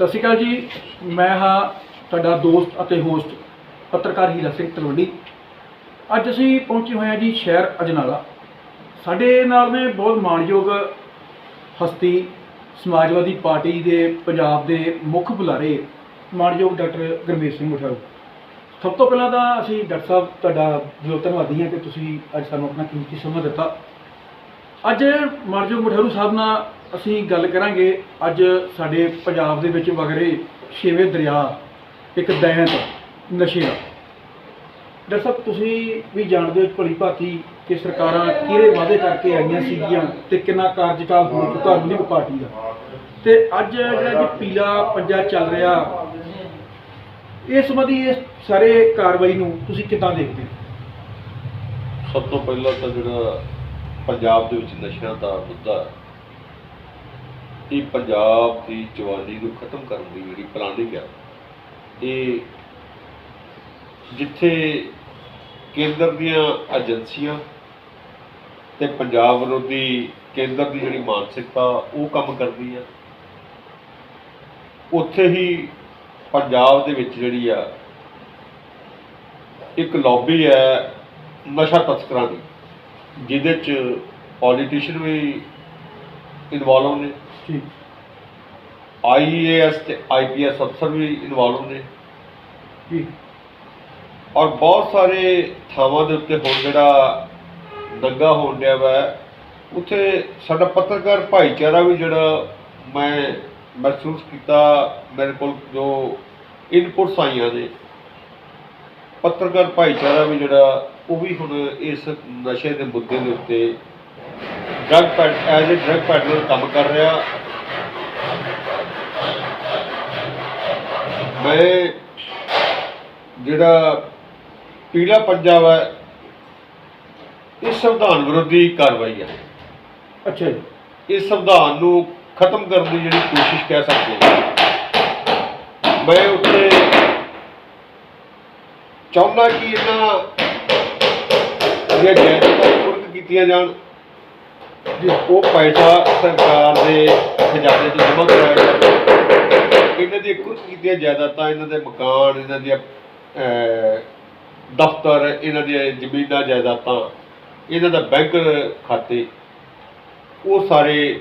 ਸਤਿ ਸ਼੍ਰੀ ਅਕਾਲ ਜੀ। ਮੈਂ ਹਾਂ ਤੁਹਾਡਾ ਦੋਸਤ ਅਤੇ ਹੋਸਟ ਪੱਤਰਕਾਰ ਹੀਰਾ ਸਿੰਘ ਤਲਵੰਡੀ। ਅੱਜ ਅਸੀਂ ਪਹੁੰਚੇ ਹੋਏ ਹਾਂ ਜੀ ਸ਼ਹਿਰ ਅਜਨਾਲਾ। ਸਾਡੇ ਨਾਲ ਨੇ ਬਹੁਤ ਮਾਣਯੋਗ ਹਸਤੀ ਸਮਾਜਵਾਦੀ ਪਾਰਟੀ ਦੇ, ਪੰਜਾਬ ਦੇ ਮੁੱਖ ਬੁਲਾਰੇ ਮਾਣਯੋਗ ਡਾਕਟਰ ਗੁਰਮੇਸ਼ ਸਿੰਘ ਮੁਠਾਰੂ। ਸਭ ਤੋਂ ਪਹਿਲਾਂ ਤਾਂ ਅਸੀਂ ਡਾਕਟਰ ਸਾਹਿਬ, ਤੁਹਾਡਾ ਬਹੁਤ ਧੰਨਵਾਦੀ ਹਾਂ ਕਿ ਤੁਸੀਂ ਅੱਜ ਸਾਨੂੰ ਆਪਣਾ ਕੀਮਤੀ ਸਮਾਂ ਦਿੱਤਾ। ਅੱਜ ਮਾਣਯੋਗ ਮਠਾਰੂ ਸਾਹਿਬ ਨਾਲ ਅਸੀਂ ਗੱਲ ਕਰਾਂਗੇ ਅੱਜ ਸਾਡੇ ਪੰਜਾਬ ਦੇ ਵਿੱਚ ਵਗ ਰਹੇ ਛੇਵੇਂ ਦਰਿਆ, ਇੱਕ ਦੈਂਤ ਨਸ਼ੇ ਦਾ। ਡਾਕਟਰ ਸਾਹਿਬ, ਤੁਸੀਂ ਵੀ ਜਾਣਦੇ ਹੋ ਭਲੀ ਭਾਤੀ ਕਿ ਸਰਕਾਰਾਂ ਕਿਹੜੇ ਵਾਅਦੇ ਕਰਕੇ ਆਈਆਂ ਸੀਗੀਆਂ ਤੇ ਕਿੰਨਾ ਕਾਰਜਕਾਲ ਹੋ ਚੁੱਕਾ ਆਮ ਪਾਰਟੀ ਦਾ? ਤੇ ਅੱਜ ਜਿਹੜਾ ਜੀ ਪੀਲਾ ਪੰਜਾ ਚੱਲ ਰਿਹਾ, ਇਸ ਸੰਬੰਧੀ ਇਸ ਸਾਰੇ ਕਾਰਵਾਈ ਨੂੰ ਤੁਸੀਂ ਕਿੱਦਾਂ ਦੇਖਦੇ ਹੋ? ਸਭ ਤੋਂ ਪਹਿਲਾਂ ਤਾਂ ਜਿਹੜਾ ਪੰਜਾਬ ਦੇ ਵਿੱਚ ਨਸ਼ਿਆਂ ਦਾ ਮੁੱਦਾ ਇਹ ਪੰਜਾਬ ਦੀ ਜਵਾਨੀ ਨੂੰ ਖਤਮ ਕਰਨ ਦੀ ਜਿਹੜੀ ਪਲਾਨਿੰਗ ਹੈ ਇਹ ਜਿੱਥੇ ਕੇਂਦਰ ਦੀਆਂ ਏਜੰਸੀਆਂ ਤੇ ਪੰਜਾਬ ਵਿਰੋਧੀ ਕੇਂਦਰ ਦੀ ਜਿਹੜੀ ਮਾਨਸਿਕਤਾ, ਉਹ ਕੰਮ ਕਰਦੀ ਆ। ਉੱਥੇ ਹੀ ਪੰਜਾਬ ਦੇ ਵਿੱਚ ਜਿਹੜੀ ਆ, ਇੱਕ ਲੌਬੀ ਹੈ ਨਸ਼ਾ ਤਸਕਰਾਂ ਦੀ, ਜਿਹਦੇ ਚ ਪੋਲੀਟੀਸ਼ੀਅਨ ਵੀ ਇਨਵੋਲਵ ਨੇ ਜੀ ਆਈਏਐਸ ਤੇ ਆਈਪੀਐਸ ਅਫਸਰ ਵੀ ਇਨਵੋਲਵ ਨੇ ਜੀ ਔਰ ਬਹੁਤ ਸਾਰੇ ਥਾਵਾਂ ਦੇ ਉੱਤੇ ਹੁਣ ਜਿਹੜਾ ਨੰਗਾ ਹੋਣ ਡਿਆ ਵਾ ਉੱਥੇ ਸਾਡਾ ਪੱਤਰਕਾਰ ਭਾਈਚਾਰਾ ਵੀ ਜਿਹੜਾ ਮੈਂ ਮਹਿਸੂਸ ਕੀਤਾ ਮੇਰੇ ਕੋਲ ਜੋ ਇਨਪੁਟਸ ਆਈਆਂ ਨੇ ਪੱਤਰਕਾਰ ਭਾਈਚਾਰਾ ਵੀ ਜਿਹੜਾ ਉਹ ਵੀ ਹੁਣ ਇਸ ਨਸ਼ੇ ਦੇ ਮੁੱਦੇ ਦੇ ਉੱਤੇ drug ped as a drug peddler ਕੰਮ ਕਰ ਰਿਹਾ। ਮੈਂ ਜਿਹੜਾ ਪੀਲਾ ਪੰਜਾਬ ਹੈ ਇਹ ਸੰਵਿਧਾਨ ਵਿਰੋਧੀ ਕਾਰਵਾਈ ਹੈ ਅੱਛਾ ਜੀ। ਇਸ ਸੰਵਿਧਾਨ ਨੂੰ ਖਤਮ ਕਰਨ ਦੀ ਜਿਹੜੀ ਕੋਸ਼ਿਸ਼ ਕਹਿ ਸਕਦੇ ਹਾਂ। ਮੈਂ ਉੱਥੇ ਚਾਹੁੰਦਾ ਕਿ ਇਹਨਾਂ ਦੀਆਂ ਜਾਇਦਾਦਾਂ ਕੁਰਕ ਕੀਤੀਆਂ ਜਾਣ। ਜੀ ਉਹ ਪੈਸਾ ਸਰਕਾਰ ਦੇ ਖਜ਼ਾਨੇ 'ਚ ਜਮ੍ਹਾਂ ਕਰਾਇਆ ਜਾਵੇ ਇਹਨਾਂ ਦੀ ਕੁਰਕ ਕੀਤੀਆਂ ਜਾਇਦਾਦਾਂ ਇਹਨਾਂ ਦੇ ਮਕਾਨ ਇਹਨਾਂ ਦੀਆਂ ਦਫ਼ਤਰ ਇਹਨਾਂ ਦੀਆਂ ਜ਼ਮੀਨਾਂ ਜਾਇਦਾਦਾਂ ਇਹਨਾਂ ਦਾ ਬੈਂਕ ਖਾਤੇ ਉਹ ਸਾਰੇ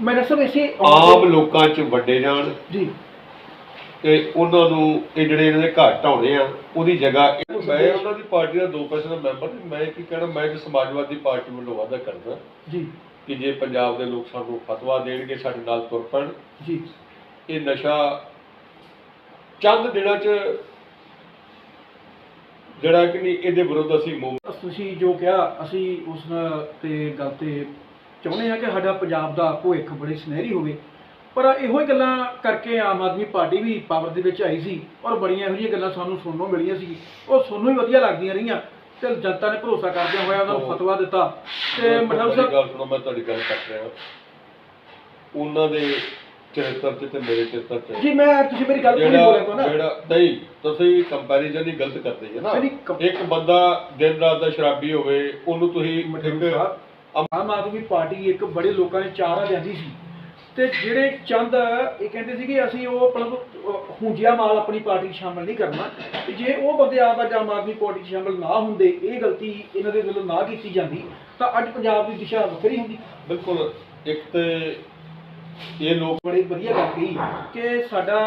ਮੈਂ ਦੱਸਾਂ ਇਸੇ ਆਮ ਲੋਕਾਂ 'ਚ ਵੰਡੇ ਜਾਣ। ਜੀ। ਤੇ ਉਹਨਾਂ ਨੂੰ ਇਹ ਜਿਹੜੇ ਇਹਨਾਂ ਦੇ ਘਰ ਢਾਉਣੇ ਆ ਉਹਦੀ ਜਗ੍ਹਾ ਮੈਂ ਉਹਨਾਂ ਦੀ ਪਾਰਟੀ ਦਾ 2% ਦਾ ਮੈਂਬਰ ਨਹੀਂ ਮੈਂ ਕੀ ਕਹਿਣਾ ਮੈਂ ਤੇ ਸਮਾਜਵਾਦੀ ਪਾਰਟੀ ਵੱਲੋਂ ਵਾਅਦਾ ਕਰਦਾ ਜੀ। ਕਿ ਜੇ ਪੰਜਾਬ ਦੇ ਲੋਕ ਸਾਨੂੰ ਫਤਵਾ ਦੇਣਗੇ ਸਾਡੇ ਨਾਲ ਤੁਰ ਪੈਣ। ਜੀ। ਇਹ ਨਸ਼ਾ ਚੰਦ ਦਿਨਾਂ 'ਚ ਜਿਹੜਾ ਕਿ ਨਹੀਂ ਇਹਦੇ ਵਿਰੁੱਧ ਅਸੀਂ ਮੂਵ ਤੁਸੀਂ ਜੋ ਕਿਹਾ ਅਸੀਂ ਉਸ ਨਾਲ ਤੇ ਗੱਲ ਤੇ ਚਾਹੁੰਦੇ ਹਾਂ ਕਿ ਸਾਡਾ ਪੰਜਾਬ ਦਾ ਭਵਿੱਖ ਬੜੇ ਸੁਨਹਿਰੀ ਹੋਵੇ। ਪਰ ਇਹੋ ਹੀ ਗੱਲਾਂ ਕਰਕੇ ਆਮ ਆਦਮੀ ਪਾਰਟੀ ਵੀ ਪਾਵਰ ਦੇ ਵਿੱਚ ਆਈ ਸੀ ਔਰ ਬੜੀਆਂ ਇਹੋ ਜਿਹੀਆਂ ਗੱਲਾਂ ਸਾਨੂੰ ਸੁਣਨ ਨੂੰ ਮਿਲੀਆਂ ਸੀ। ਉਹ ਸੁਣਨ ਨੂੰ ਹੀ ਵਧੀਆ ਲੱਗਦੀਆਂ ਰਹੀਆਂ ਤੇ ਜਨਤਾ ਨੇ ਭਰੋਸਾ ਕਰਦਿਆਂ ਹੋਇਆ ਉਹਨਾਂ ਨੂੰ ਫਤਵਾ ਦਿੱਤਾ। ਤੇ ਮੇਰੀ ਸਾਹਿਬ ਗੱਲ ਸੁਣੋ ਮੈਂ ਤੁਹਾਡੀ ਗੱਲ ਕੱਟ ਰਿਹਾ। ਉਹਨਾਂ ਦੇ ਚਰਿੱਤਰ ਤੇ ਮੇਰੇ ਚਰਿੱਤਰ 'ਚ ਜੀ ਮੈਂ ਤੁਸੀਂ ਮੇਰੀ ਗੱਲ ਪੂਰੀ ਬੋਲਿਆ ਕੋ ਨਾ। ਜਿਹੜਾ ਨਹੀਂ ਤੁਸੀਂ ਕੰਪੈਰੀਜ਼ਨ ਹੀ ਗਲਤ ਕਰਦੇ ਜੀ ਨਾ। ਇੱਕ ਬੰਦਾ ਦਿਨ ਰਾਤ ਦਾ ਸ਼ਰਾਬੀ ਹੋਵੇ ਉਹਨੂੰ ਤੁਸੀਂ ਆਮ ਆਦਮੀ ਪਾਰਟੀ ਇੱਕ ਬੜੇ ਲੋਕਾਂ ਨੇ ਚਾਰਾ ਲਿਆਂਦੀ ਸੀ। ਤੇ ਜਿਹੜੇ ਚੰਦ ਇਹ ਕਹਿੰਦੇ ਸੀ ਕਿ ਅਸੀਂ ਉਹ ਮਤਲਬ ਹੁੰਜਿਆ ਮਾਲ ਆਪਣੀ ਪਾਰਟੀ 'ਚ ਸ਼ਾਮਲ ਨਹੀਂ ਕਰਨਾ। ਤੇ ਜੇ ਉਹ ਬੰਦੇ ਆਪ ਅੱਜ ਆਮ ਆਦਮੀ ਪਾਰਟੀ 'ਚ ਸ਼ਾਮਲ ਨਾ ਹੁੰਦੇ ਇਹ ਗਲਤੀ ਇਹਨਾਂ ਦੇ ਵੱਲੋਂ ਨਾ ਕੀਤੀ ਜਾਂਦੀ ਤਾਂ ਅੱਜ ਪੰਜਾਬ ਦੀ ਦਿਸ਼ਾ ਵੱਖਰੀ ਹੁੰਦੀ। ਬਿਲਕੁਲ ਇੱਕ ਤੇ ਇਹ ਲੋਕ ਬੜੀ ਵਧੀਆ ਗੱਲ ਕਹੀ ਕਿ ਸਾਡਾ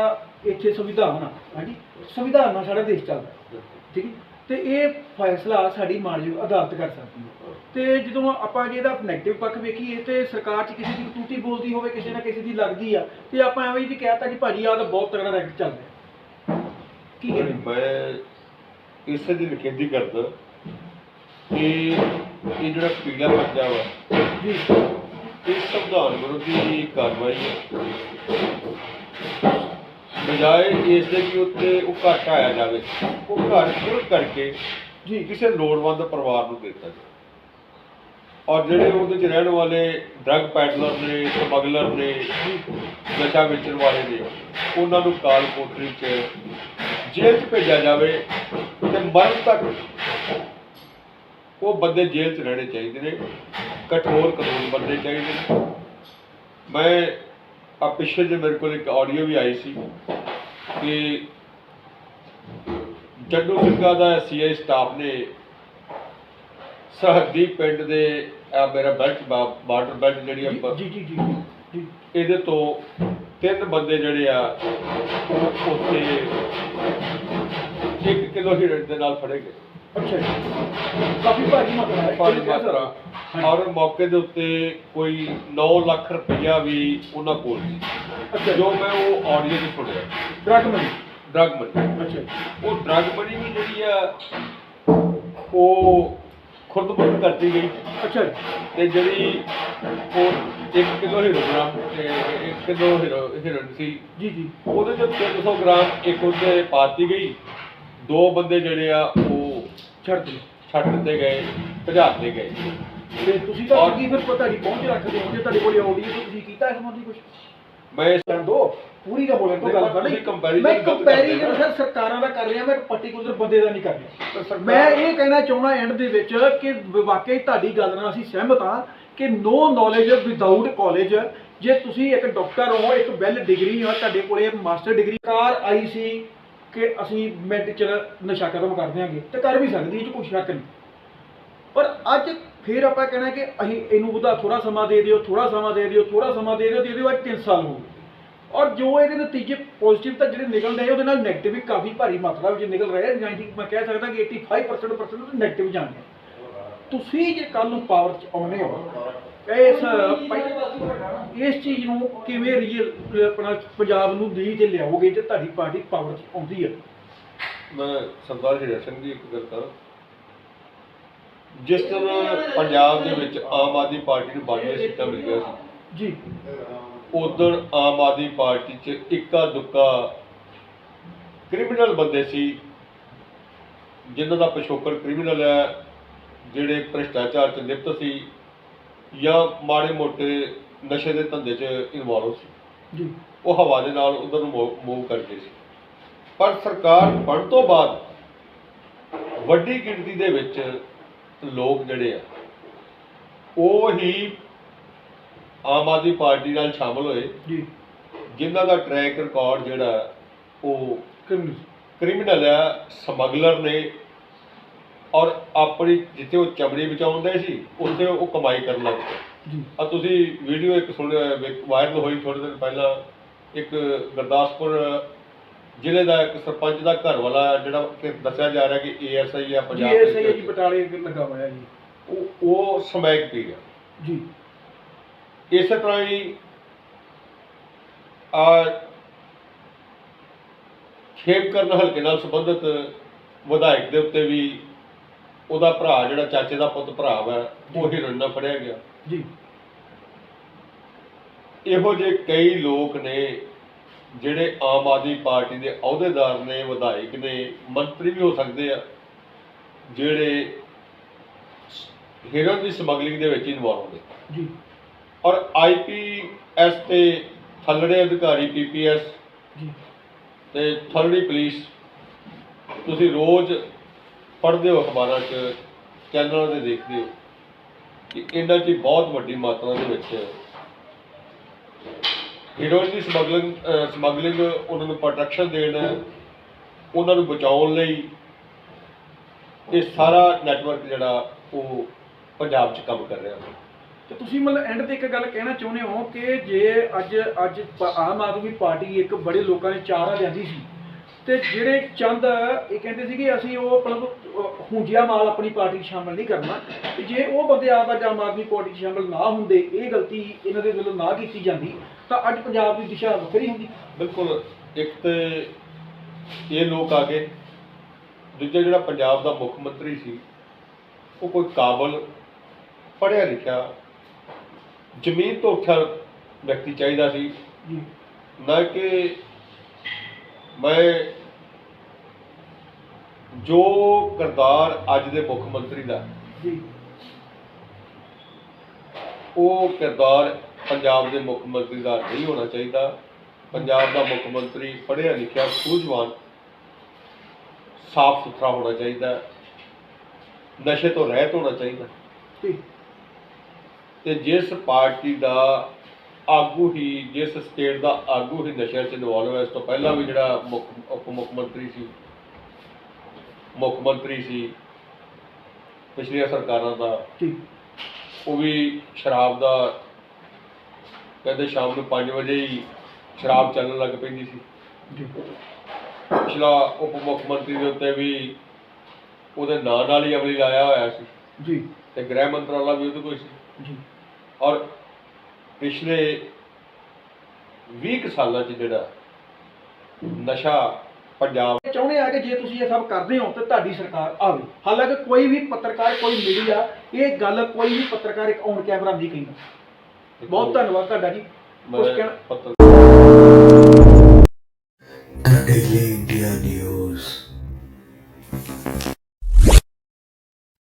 ਇੱਥੇ ਸੰਵਿਧਾਨ ਆ ਹਾਂਜੀ ਸੰਵਿਧਾਨ ਨਾਲ ਸਾਡਾ ਦੇਸ਼ ਚੱਲਦਾ ਠੀਕ ਹੈ? ਤੇ ਇਹ ਫੈਸਲਾ ਸਾਡੀ ਮਾਨਯੋਗ ਅਦਾਲਤ ਕਰ ਸਕਦੀ ਹੈ। ਤੇ ਜਦੋਂ ਆਪਾਂ ਜੇ ਇਹਦਾ ਨੈਗੇਟਿਵ ਪੱਖ ਵੇਖੀਏ ਤੇ ਸਰਕਾਰ 'ਚ ਕਿਸੇ ਦੀ ਟੂਟੀ ਬੋਲਦੀ ਹੋਵੇ ਕਿਸੇ ਨਾ ਕਿਸੇ ਦੀ ਲੱਗਦੀ ਆ ਤੇ ਆਪਾਂ ਐਵੇਂ ਜੀ ਕਹਿਤਾ ਜੀ ਭਾਜੀ ਆਹ ਤਾਂ ਬਹੁਤ ਤਗੜਾ ਰੈਂਕ ਚੱਲ ਰਿਹਾ। ਕੀ ਕਹਿੰਦੇ ਮੈਂ ਇਸੇ ਦੀ ਨਿਖੇਧੀ ਕਰਦਾ ਕਿ ਇਹ ਜਿਹੜਾ ਪੀਲਾ ਪੰਜਾਬ ਆ ਜੀ। ਇਹ ਸੰਵਿਧਾਨ ਵਿਰੋਧੀ ਕਾਰਵਾਈ ਹੈ ਬਜਾਏ ਇਸ ਦੇ ਕਿ ਉੱਤੇ ਉਹ ਘਟ ਆਇਆ ਜਾਵੇ ਉਹ ਸ਼ੁਰੂ ਕਰਕੇ ਜੀ। ਕਿਸੇ ਲੋੜਵੰਦ ਪਰਿਵਾਰ ਨੂੰ ਦਿੱਤਾ ਜਾਵੇ? ਔਰ ਜਿਹੜੇ ਉਹਦੇ ਚ ਰਹਿਣ ਵਾਲੇ ਡਰੱਗ ਪੈਡਲਰ ਨੇ ਸਮਗਲਰ ਨੇ, ਨਸ਼ਾ ਵੇਚਣ ਵਾਲੇ ਨੇ, ਉਹਨਾਂ ਨੂੰ ਕਾਲ ਕੋਠਰੀ 'ਚ ਜੇਲ੍ਹ 'ਚ ਭੇਜਿਆ ਜਾਵੇ ਤੇ ਮਰਨ ਤੱਕ ਉਹ ਬੰਦੇ ਜੇਲ੍ਹ 'ਚ ਰਹਿਣੇ ਚਾਹੀਦੇ ਨੇ, ਕਠੋਰ ਕਾਨੂੰਨ ਬਣਨੇ ਚਾਹੀਦੇ ਨੇ। ਮੈਂ ਆ ਪਿੱਛੇ ਜੇ ਮੇਰੇ ਕੋਲ ਇੱਕ ਆਡੀਓ ਵੀ ਆਈ ਸੀ ਕਿ ਜੱਡੂ ਸਿੰਘਾ ਦਾ ਸੀਆਈ ਸਟਾਫ ਨੇ ਸਰਹੱਦੀ ਪਿੰਡ ਦੇ ਆ ਮੇਰਾ ਬੈਲਟ ਬਾਰਡਰ ਬੈਲਟ ਜਿਹੜੀ ਆਪਾਂ ਜੀ ਜੀ ਜੀ ਜੀ ਇਹਦੇ ਤੋਂ ਤਿੰਨ ਬੰਦੇ ਜਿਹੜੇ ਆ ਉਹ ਉੱਥੇ 1 ਕਿਲੋ ਹੀਰੋਇਨ ਦੇ ਨਾਲ ਫੜੇ ਗਏ। ਅੱਛਾ ਜੀ। ਕਾਫੀ ਭਾਰੀ ਮਾਤਰਾ ਹੈ। ਭਾਰੀ ਮਾਤਰਾ? ਔਰ ਮੌਕੇ ਦੇ ਉੱਤੇ ਕੋਈ 9 ਲੱਖ ਰੁਪਈਆ ਵੀ ਉਹਨਾਂ ਕੋਲ ਸੀ। ਜੋ। ਮੈਂ ਉਹ ਆਡੀਓ 'ਚ ਸੁਣਿਆ। ਡਰਗ ਮਨੀ ਡਰਗ ਮਨੀ ਅੱਛਾ ਉਹ ਡਰਗ ਮਨੀ ਵੀ ਜਿਹੜੀ ਆ ਉਹ ਖੁਰਦ-ਬੁਰਦ ਕਰਤੀ ਗਈ। ਅੱਛਾ ਤੇ ਜਿਹੜੀ ਉਹ 1 ਕਿਲੋ ਹੀਰੋਗ੍ਰਾਮ ਤੇ 1 ਕਿਲੋ ਹੀਰੋ ਹੀਰੋਇਨ ਸੀ। ਜੀ ਜੀ। ਉਹਦੇ ਚ 300 ਗ੍ਰਾਮ ਇੱਕ ਉਹਦੇ ਪਾਤੀ ਗਈ। ਦੋ ਬੰਦੇ ਜਿਹੜੇ ਆ ਉਹ ਛੱਡ ਛੱਡ ਦਿੱਤੇ ਗਏ ਭਜਾ ਦਿੱਤੇ ਗਏ। ਤੇ ਤੁਸੀਂ ਤਾਂ ਔਰ- ਕੀ ਫਿਰ ਪਤਾ ਨਹੀਂ ਪਹੁੰਚ ਰੱਖਦੇ ਹੋ ਜੇ ਤੁਹਾਡੇ ਕੋਲ ਆਡੀਓ ਤਾਂ ਤੁਸੀਂ ਕੀਤਾ ਇਸ ਸੰਬੰਧੀ ਕੁਝ ਮੈਂ ਦੋ? ਪੂਰੀ ਦਾ ਬੋਲਣ ਤੋਂ ਗੱਲ ਕਰ comparison ਮੈਂ ਕੰਪੈਰੀਜ਼ਨ। ਸਰ ਸਰਕਾਰਾਂ ਦਾ ਕਰ ਰਿਹਾ ਮੈਂ ਪਾਰਟਿਕੂਲਰ ਬੰਦੇ ਦਾ ਨਹੀਂ ਕਰ ਰਿਹਾ। ਤਾਂ ਮੈਂ ਇਹ ਕਹਿਣਾ ਚਾਹੁੰਦਾ ਐਂਡ ਦੇ ਵਿੱਚ ਕਿ ਵਾਕਈ ਤੁਹਾਡੀ ਗੱਲ ਨਾਲ ਅਸੀਂ ਸਹਿਮਤ ਹਾਂ ਕਿ ਨੋ ਨੌਲੇਜ ਵਿਦਆਊਟ ਕਾਲਜ ਜੇ ਤੁਸੀਂ ਇੱਕ ਡਾਕਟਰ ਹੋ ਇੱਕ ਵੈਲ ਡਿਗਰੀ ਹੋ ਤੁਹਾਡੇ ਕੋਲੇ ਮਾਸਟਰ ਡਿਗਰੀ ਕਾਰ ਆਈ ਸੀ ਕਿ ਅਸੀਂ ਮਿੰਟ ਚ ਨਸ਼ਾ ਖਤਮ ਕਰ ਦਿਆਂਗੇ ਤੇ ਕਰ ਵੀ ਸਕਦੀ ਇਹ ਚ ਕੋਈ ਸ਼ੱਕ ਨਹੀਂ। ਪਰ ਅੱਜ ਫਿਰ ਆਪਾਂ ਕਹਿਣਾ ਕਿ ਅਸੀਂ ਇਹਨੂੰ ਉਹਦਾ ਥੋੜਾ ਸਮਾਂ ਦੇ ਦਿਓ ਥੋੜਾ ਸਮਾਂ ਦੇ ਦਿਓ ਥੋੜਾ ਸਮਾਂ ਦੇ ਦਿਓ ਦੇ ਦਿਓ ਅੱਜ 3 ਸਾਲ ਹੋ ਗਏ। ਔਰ ਜੋ ਇਹਦੇ ਨਤੀਜੇ ਪੋਜ਼ਿਟਿਵ ਤਾਂ ਜਿਹੜੇ ਨਿਕਲ ਰਹੇ ਉਹਦੇ ਨਾਲ 네ਗੇਟਿਵ ਵੀ ਕਾਫੀ ਭਾਰੀ ਮਾਤਰਾ ਵਿੱਚ ਨਿਕਲ ਰਹੇ ਆ। 90 ਮੈਂ ਕਹਿ ਸਕਦਾ ਕਿ 85% ਪਰਸੈਂਟ 네ਗੇਟਿਵ ਜਾਂਦੇ। ਤੁਸੀਂ ਜੇ ਕੱਲ ਨੂੰ ਪਾਵਰ 'ਚ ਆਉਣੇ ਹੋ ਇਸ ਇਸ ਚੀਜ਼ ਨੂੰ ਕਿਵੇਂ ਰੀਅਲ ਆਪਣਾ ਪੰਜਾਬ ਨੂੰ ਲੀ ਤੇ ਲਿਆਓਗੇ ਜੇ ਤੁਹਾਡੀ ਪਾਰਟੀ ਪਾਵਰ 'ਚ ਆਉਂਦੀ ਹੈ ਮੈਂ ਸਰਦਾਰ ਹੀਰਾ ਸਿੰਘ ਦੀ ਇੱਕ ਗੱਲ ਕਰਾਂ। ਜਿਸ ਤਰ੍ਹਾਂ ਪੰਜਾਬ ਦੇ ਵਿੱਚ ਆਮ ਆਦਮੀ ਪਾਰਟੀ ਨੂੰ 92 ਸੀਟਾਂ ਮਿਲ ਗਿਆ ਸੀ। ਜੀ। ਉਦੋਂ ਆਮ ਆਦਮੀ ਪਾਰਟੀ 'ਚ ਇੱਕਾ ਦੁੱਕਾ ਕ੍ਰਿਮੀਨਲ ਬੰਦੇ ਸੀ ਜਿਨ੍ਹਾਂ ਦਾ ਪਿਛੋਕੜ ਕ੍ਰਿਮੀਨਲ ਹੈ ਜਿਹੜੇ ਭ੍ਰਿਸ਼ਟਾਚਾਰ 'ਚ ਲਿਪਤ ਸੀ ਜਾਂ ਮਾੜੇ ਮੋਟੇ ਨਸ਼ੇ ਦੇ ਧੰਦੇ 'ਚ ਇਨਵੋਲਵ ਸੀ। ਜੀ। ਉਹ ਹਵਾ ਦੇ ਨਾਲ ਉਧਰ ਨੂੰ ਮੂਵ ਕਰਦੇ ਸੀ। ਪਰ ਸਰਕਾਰ ਬਣ ਤੋਂ ਬਾਅਦ ਵੱਡੀ ਗਿਣਤੀ ਦੇ ਵਿੱਚ ਲੋਕ ਜਿਹੜੇ ਆ ਉਹ ਹੀ ਆਮ ਆਦਮੀ ਪਾਰਟੀ ਨਾਲ ਸ਼ਾਮਲ ਹੋਏ। ਜੀ। ਜਿਨ੍ਹਾਂ ਦਾ ਟਰੈਕ ਰਿਕਾਰਡ ਜਿਹੜਾ ਉਹ ਕ੍ਰਿਮੀਨਲ ਆ ਸਮਗਲਰ ਨੇ ਔਰ ਆਪਣੀ ਜਿੱਥੇ ਉਹ ਚਮੜੀ ਬਚਾਉਂਦੇ ਸੀ ਉੱਥੇ ਉਹ ਕਮਾਈ ਕਰਨ ਲੱਗ ਪਏ ਜੀ। ਆ ਤੁਸੀਂ ਵੀਡੀਓ ਇੱਕ ਸੁਣ ਵਾਇਰਲ ਹੋਈ ਥੋੜੇ ਦਿਨ ਪਹਿਲਾਂ ਇੱਕ ਗੁਰਦਾਸਪੁਰ ਜ਼ਿਲ੍ਹੇ ਦਾ ਇੱਕ ਸਰਪੰਚ ਦਾ ਘਰ ਵਾਲਾ ਜਿਹੜਾ ਕਿ ਦੱਸਿਆ ਜਾ ਰਿਹਾ ਕਿ ਏਐਸਆਈ ਆ ਪੰਜਾਬ ਦੇ ਹੈ ਜੀ ਬਟਾਲੇ ਲੱਗਾ ਹੋਇਆ ਜੀ। ਉਹ ਉਹ ਸਮੈਕ ਪੀ ਗਿਆ। ਜੀ। ਇਸੇ ਤਰ੍ਹਾਂ ਹੀ ਆ ਖੇਮਕਰਨ ਹਲਕੇ ਨਾਲ ਸੰਬੰਧਿਤ ਵਿਧਾਇਕ ਦੇ ਉੱਤੇ ਵੀ ਉਹਦਾ ਭਰਾ ਜਿਹੜਾ ਚਾਚੇ ਦਾ ਪੁੱਤ ਭਰਾ ਵਾ ਉਹ ਹੀਰੋਇਨ ਨਾਲ ਫੜਿਆ ਗਿਆ। ਜੀ। ਇਹੋ ਜਿਹੇ ਕਈ ਲੋਕ ਨੇ ਜਿਹੜੇ ਆਮ ਆਦਮੀ ਪਾਰਟੀ ਦੇ ਅਹੁਦੇਦਾਰ ਨੇ ਵਿਧਾਇਕ ਨੇ ਮੰਤਰੀ ਵੀ ਹੋ ਸਕਦੇ ਆ ਜਿਹੜੇ ਹੀਰੋਇਨ ਦੀ ਸਮਗਲਿੰਗ ਦੇ ਵਿੱਚ ਇਨਵੋਲਵ ਹੁੰਦੇ। ਜੀ। ਔਰ ਆਈਪੀਐਸ ਤੇ ਥੱਲੜੇ ਅਧਿਕਾਰੀ ਪੀਪੀਐਸ ਤੇ ਥੱਲੜੀ ਪੁਲਿਸ ਤੁਸੀਂ ਰੋਜ਼ ਪੜ੍ਹਦੇ ਹੋ ਅਖਬਾਰਾਂ 'ਚ ਚੈਨਲਾਂ ਤੇ ਦੇਖਦੇ ਹੋ ਕਿ ਇਹਨਾਂ 'ਚ ਬਹੁਤ ਵੱਡੀ ਮਾਤਰਾ ਦੇ ਵਿੱਚ ਹੀਰੋਇਨ ਦੀ ਸਮਗਲਿੰਗ ਸਮਗਲਿੰਗ ਉਹਨਾਂ ਨੂੰ ਪ੍ਰੋਟੈਕਸ਼ਨ ਦੇਣ ਉਹਨਾਂ ਨੂੰ ਬਚਾਉਣ ਲਈ ਇਹ ਸਾਰਾ ਨੈਟਵਰਕ ਜਿਹੜਾ ਉਹ ਪੰਜਾਬ 'ਚ ਕੰਮ ਕਰ ਰਿਹਾ। ਤੇ ਤੁਸੀਂ ਮਤਲਬ ਐਂਡ ਤੇ ਇੱਕ ਗੱਲ ਕਹਿਣਾ ਚਾਹੁੰਦੇ ਹੋ ਕਿ ਜੇ ਅੱਜ ਅੱਜ ਪ- ਆਮ ਆਦਮੀ ਪਾਰਟੀ ਇੱਕ ਬੜੇ ਲੋਕਾਂ ਨੇ ਚਾਰਾ ਜਾਂਦੀ ਸੀ, ਤੇ ਜਿਹੜੇ ਚੰਦ ਇਹ ਕਹਿੰਦੇ ਸੀ ਕਿ ਅਸੀਂ ਉਹ ਮਤਲਬ ਹੁੰਜਿਆ ਮਾਲ ਆਪਣੀ ਪਾਰਟੀ 'ਚ ਸ਼ਾਮਲ ਨਹੀਂ ਕਰਨਾ, ਤੇ ਜੇ ਉਹ ਬੰਦੇ ਆਪ ਅੱਜ ਆਮ ਆਦਮੀ ਪਾਰਟੀ 'ਚ ਸ਼ਾਮਲ ਨਾ ਹੁੰਦੇ, ਇਹ ਗਲਤੀ ਇਹਨਾਂ ਦੇ ਵੱਲੋਂ ਨਾ ਕੀਤੀ ਜਾਂਦੀ, ਤਾਂ ਅੱਜ ਪੰਜਾਬ ਦੀ ਦਿਸ਼ਾ ਵੱਖਰੀ ਹੁੰਦੀ। ਬਿਲਕੁਲ, ਇੱਕ ਤੇ ਇਹ ਲੋਕ ਆ ਗਏ ਦੂਜਾ ਜਿਹੜਾ ਪੰਜਾਬ ਦਾ ਮੁੱਖ ਮੰਤਰੀ ਸੀ, ਉਹ ਕੋਈ ਕਾਬਲ ਪੜ੍ਹਿਆ ਲਿਖਿਆ ਜ਼ਮੀਨ ਤੋਂ ਉੱਠਿਆ ਵਿਅਕਤੀ ਚਾਹੀਦਾ ਸੀ। ਜੀ। ਨਾ ਕਿ ਮੈਂ ਜੋ ਕਿਰਦਾਰ ਅੱਜ ਦੇ ਮੁੱਖ ਮੰਤਰੀ ਦਾ ਜੀ। ਉਹ ਕਿਰਦਾਰ ਪੰਜਾਬ ਦੇ ਮੁੱਖ ਮੰਤਰੀ ਦਾ ਨਹੀਂ ਹੋਣਾ ਚਾਹੀਦਾ। ਪੰਜਾਬ ਦਾ ਮੁੱਖ ਮੰਤਰੀ ਪੜ੍ਹਿਆ ਲਿਖਿਆ ਸੂਝਵਾਨ ਸਾਫ਼ ਸੁਥਰਾ ਹੋਣਾ ਚਾਹੀਦਾ। ਨਸ਼ੇ ਤੋਂ ਰਹਿਤ ਹੋਣਾ ਚਾਹੀਦਾ। ਜੀ। ਤੇ ਜਿਸ ਪਾਰਟੀ ਦਾ ਆਗੂ ਹੀ ਜਿਸ ਸਟੇਟ ਦਾ ਆਗੂ ਹੀ ਨਸ਼ਿਆਂ 'ਚ ਇਨਵੋਲਵ ਹੈ ਇਸ ਤੋਂ ਪਹਿਲਾਂ ਵੀ ਜਿਹੜਾ ਮੁੱਖ ਉਪ ਮੁੱਖ ਮੰਤਰੀ ਸੀ ਮੁੱਖ ਮੰਤਰੀ ਸੀ ਪਿਛਲੀਆਂ ਸਰਕਾਰਾਂ ਦਾ ਉਹ ਵੀ ਸ਼ਰਾਬ ਦਾ ਕਹਿੰਦੇ ਸ਼ਾਮ ਨੂੰ 5 ਵਜੇ ਹੀ ਸ਼ਰਾਬ ਚੱਲਣ ਲੱਗ ਪੈਂਦੀ ਸੀ। ਪਿਛਲਾ ਉਪ ਮੁੱਖ ਮੰਤਰੀ ਦੇ ਉੱਤੇ ਵੀ ਉਹਦੇ ਨਾਂ ਨਾਲ ਹੀ ਅਮਲੀ ਲਾਇਆ ਹੋਇਆ ਸੀ। ਜੀ। ਤੇ ਗ੍ਰਹਿ ਮੰਤਰਾਲਾ ਵੀ ਉਹਦੇ ਕੋਲ ਸੀ। ਜੀ। ਔਰ ਪਿਛਲੇ 20 ਕੁ ਸਾਲਾਂ 'ਚ ਜਿਹੜਾ ਨਸ਼ਾ ਪੰਜਾਬ ਚਾਹੁੰਦੇ ਆ ਕਿ ਜੇ ਤੁਸੀਂ ਇਹ ਸਭ ਕਰਦੇ ਹੋ ਤੇ ਤੁਹਾਡੀ ਸਰਕਾਰ ਆਵੇ। ਹਾਲਾਂਕਿ ਕੋਈ ਵੀ ਪੱਤਰਕਾਰ ਕੋਈ ਮੀਡੀਆ ਇਹ ਗੱਲ ਕੋਈ ਵੀ ਪੱਤਰਕਾਰ ਇੱਕ ਔਨ ਕੈਮਰਾ ਨਹੀਂ ਕਹਿੰਦਾ। ਬਹੁਤ ਧੰਨਵਾਦ ਤੁਹਾਡਾ ਜੀ। ਮੈਂ ਕਹਿਣਾ India News.